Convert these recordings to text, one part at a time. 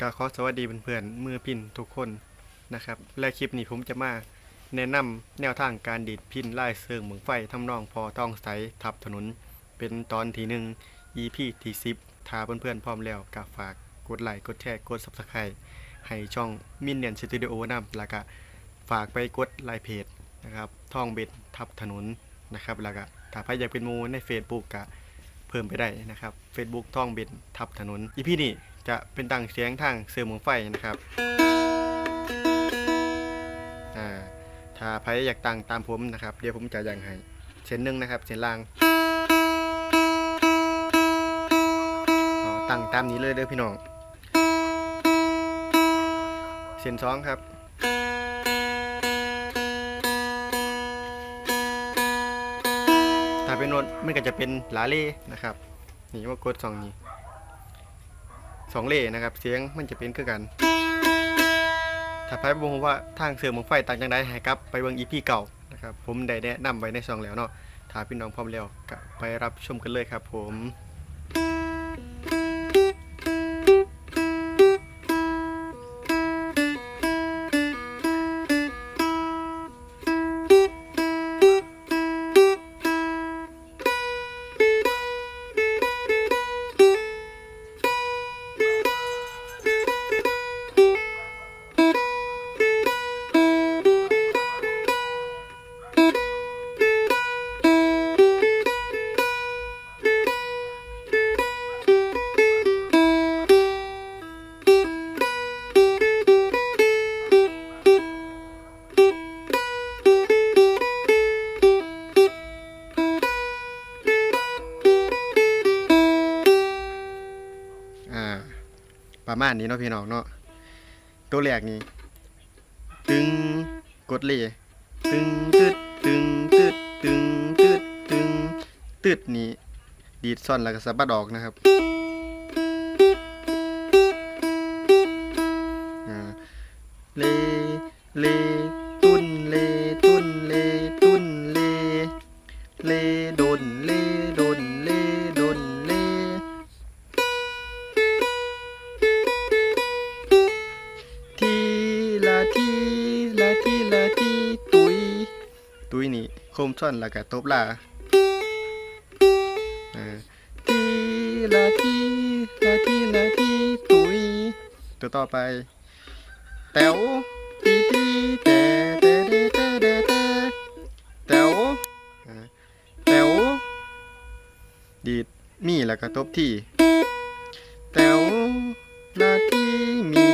ก็ขอสวัสดีเพื่อนๆมือพินทุกคนนะครับ และคลิปนี้ผมจะมาแนะนำแนวทางการดีดพินไล่เซิงเหมืองไฟทำนองพอต้องใสทับถนน เป็นตอนที่หนึ่ง EP ที่10ถ้าเพื่อนๆพร้อมแล้วก็ฝากกดไลค์กดแชร์กด Subscribe ให้ช่องมินเนียนสตูดิโอนำแล้วก็ฝากไปกดไลค์เพจนะครับท่องเบ็ดทับถนนนะครับแล้วก็ถ้าใครอยากเป็นมูใน Facebook ก็เพิ่มไปได้นะครับ Facebook ท่องเบ็ดทับถนนอีพีนี้ จะเป็นตังเสียงทางเสื่อมของไฟนะครับอ่าถ้าใครอยากตังตามผมนะครับ เดี๋ยวผมจะยังให้เส้นหนึ่งนะครับเส้นล่างตั้งตามนี้เลยเด้อพี่น้องเส้นสองครับถ้าเป็นโน้ตมันก็จะเป็นหลาเล่นะครับ นี่ว่ากดสองนี้ สองเล่นะครับ เสียงมันจะเป็นคือกัน ถ้าใครบอกว่าทางเสื่อมของไฟต่างจังไดให้กลับไปเบิ่งอีพีเก่านะครับผมได้แนะนำไว้ในซองแล้วเนาะถ้าพี่น้องพร้อมแล้วก็ไปรับชมกันเลยครับผม ประมาณนี้เนาะพี่น้องเนาะตัวแรกนี้ตึงกดเลยตึงตึดตึงตึดตึงตึดตึงตึดนี้ดีดซ่อนแล้วก็สะบัดออกนะครับ ตุ้ยนี่โคมซ่อนแล้วก็ตบลาอ่าทีละทีละทีละทีตุ้ยตัวต่อไปแต๋วตีตีแต่แต่แต่แต่แต่แต๋วแต๋วดีดมีแล้วก็ตบที่แต๋วลาทีมี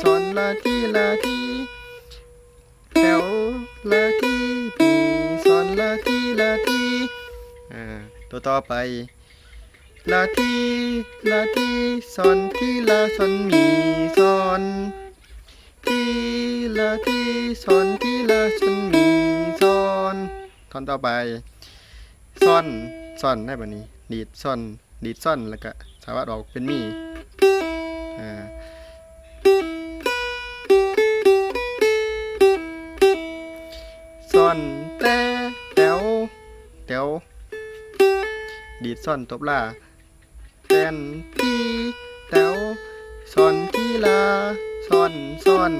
ซอนลาทีลาทีแต๋วลา ลาทีลาทีอ่าตัวต่อไปลาทีลาทีซอนทีลาซอนมีซอนทีลาทีซอนทีลาซอนมีซอนท่อนต่อไปซ่อนซ่อนได้แบบนี้ ดีดซ่อนดีดซ่อนแล้วก็สามารถออกเป็นมีอ่าซ่อนแต่แต๋ว แต๋วดีดซ่อนตบล่าแตนที่แต๋วซ่อนที่ลาซ่อนซ่อน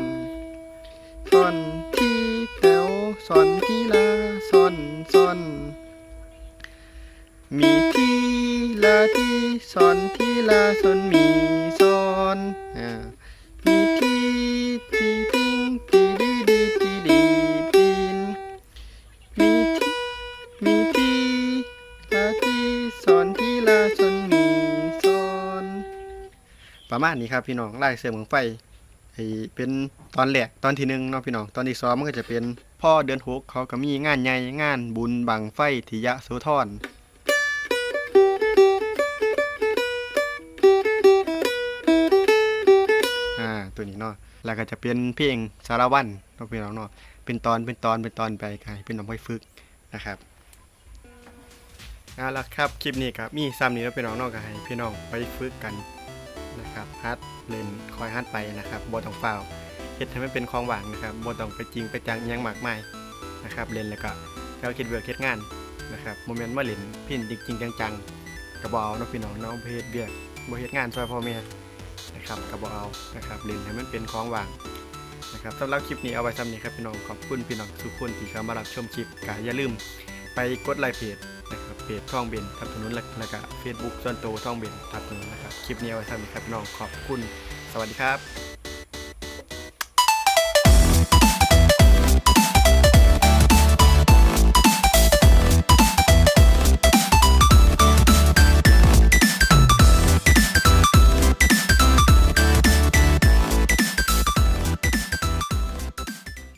ซ่อนที่แต๋วซ่อนที่ลา ประมาณนี้ครับพี่น้องไล่เสื่อมของไฟไอเป็นตอนแรกตอนที่หนึ่งเนาะพี่น้องตอนที่สองมันก็จะเป็นพ่อเดือนหกเขาก็มีงานใหญ่งานบุญบังไฟทิยะโสธรอ่าตัวนี้เนาะแล้วก็จะเป็นเพลงสารวันเนาะพี่น้องเนาะเป็นตอนเป็นตอนเป็นตอนไปค่ะเป็นน้องไปฝึกนะครับเอาละครับคลิปนี้ครับมีซ้ำนี้แล้วพี่น้องเนาะก็ให้พี่น้องไปฝึกกัน นะครับฮัดเล่นคอยฮัดไปนะครับบ่ต้องเฝ้าวเฮ็ดให้มันเป็นของหวางนะครับบ่ต้องไปจริงไปจังยังมากมายนะครับเล่นแล้วก็แล้วคิดเบื่อคิดงานนะครับโมเมนต์ว่าเล่นพินจริงๆจังๆกระบเอาเนาะพี่น้องน้องเพจเบียกบ่เฮ็ดงานซอยพ่อแม่นะครับก็บ่เอานะครับเล่นให้มันเป็นของว่างนะครับสำหรับคลิปนี้เอาไว้ซ้ำนี้ครับพี่น้องขอบคุณพี่น้องทุกคนที่เข้ามารับชมคลิปก็อย่าลืม ไปกดไลค์เพจนะครับเพจท่องเบนทับถนนแล้วก็เฟซบุ๊กส่วนตัวท่องเบนทับถนนนะครับคลิปนี้ไว้ซ้นี้ครับน้องขอบคุณ สวัสดีครับ